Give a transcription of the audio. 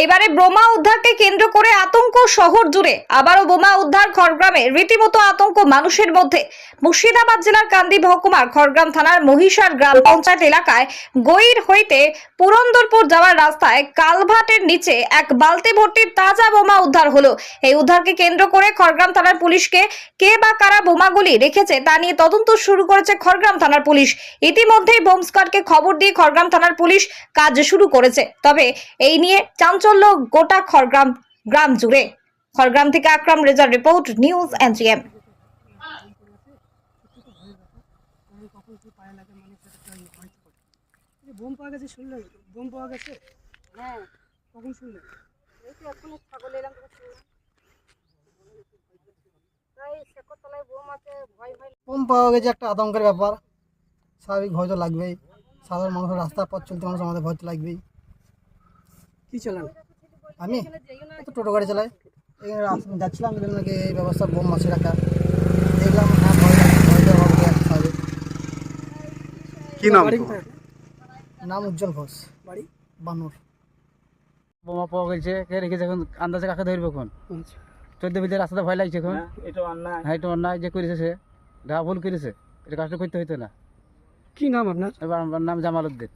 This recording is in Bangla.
এইবারে বোমা উদ্ধারকে কেন্দ্র করে আতঙ্ক শহর জুড়ে। আবারও বোমা উদ্ধার খড়গ্রামে। রীতিমতো আতঙ্ক মানুষের মধ্যে। মুর্শিদাবাদ জেলার কান্দি মহকুমার খড়গ্রাম থানার মহিষার গ্রাম পঞ্চায়েত এলাকায় গৈর হইতে পুরন্দরপুর যাওয়ার রাস্তায় কালভাটের নিচে এক বালতি ভর্তি তাজা বোমা উদ্ধার হলো। এই উদ্ধারকে কেন্দ্র করে খড়গ্রাম থানার পুলিশকে কে বা কারা বোমাগুলি রেখেছে তা নিয়ে তদন্ত শুরু করেছে খড়গ্রাম থানার পুলিশ। ইতিমধ্যেই বোম স্কোয়াডকে খবর দিয়ে খড়গ্রাম থানার পুলিশ কাজ শুরু করেছে। তবে এই নিয়ে চাঞ্চল্য গোটা খড়গ্রাম গ্রাম জুড়ে। খড়গ্রাম থেকে আকরাম রেজার রিপোর্ট নিউজ এনজিএম। বোম পাওয়া গেছে শুনলেন বোম পাওয়া গেছে? হ্যাঁ। কখন শুনলেন এই তো ছাগল এলাম বোম পাওয়া গেছে একটা আতঙ্কের ব্যাপার। স্বাভাবিক ভয় তো লাগবেই। সাধারণ মানুষের রাস্তা পথ চলতে মানুষ আমাদের ভয় তো লাগবেই। কী চালান? আমি? তো টোটো গাড়ি চালাই। যাচ্ছিলাম নাকি এই ব্যবস্থা বোম মাছে রাখা দেখলাম হ্যাঁ কি নাম নাম উজ্জ্বল ঘোষ। বাড়ি? বানর। বোমা পাওয়া গেছে কে রেখেছে এখন? আন্দাজে কাকে ধরবে এখন? চোদ্দ ভিতরে রাস্তাতে ভয় লাগছে এখন। হ্যাঁ এটা অন্যায় যে করেছে সে। যা ভুল করেছে এটা কাজটা করতে হইতো না। কি নাম আপনার? এবার আমার নাম জামাল উদ্দিন।